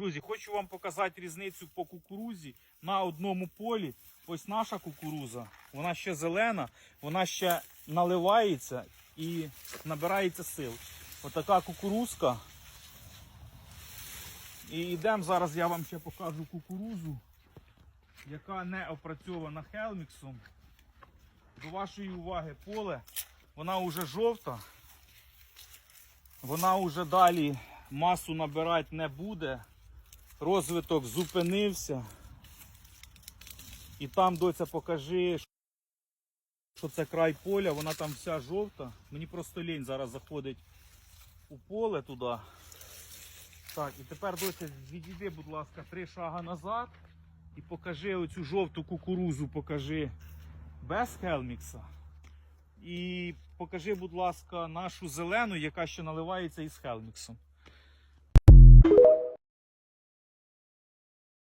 Друзі, хочу вам показати різницю по кукурузі на одному полі. Ось наша кукуруза, вона ще зелена, вона ще наливається і набирається сил. Отака кукурузка. І йдемо зараз, я вам ще покажу кукурузу, яка не опрацьована хелміксом. До вашої уваги поле, вона вже жовта, вона вже далі масу набирати не буде. Розвиток зупинився. І там, доця, покажи, що це край поля, вона там вся жовта. Мені просто лінь зараз заходить у поле туди. Так, і тепер доця, відійди, будь ласка, три шага назад і покажи оцю жовту кукурузу, покажи без хелмікса. І покажи, будь ласка, нашу зелену, яка ще наливається із хелміксом.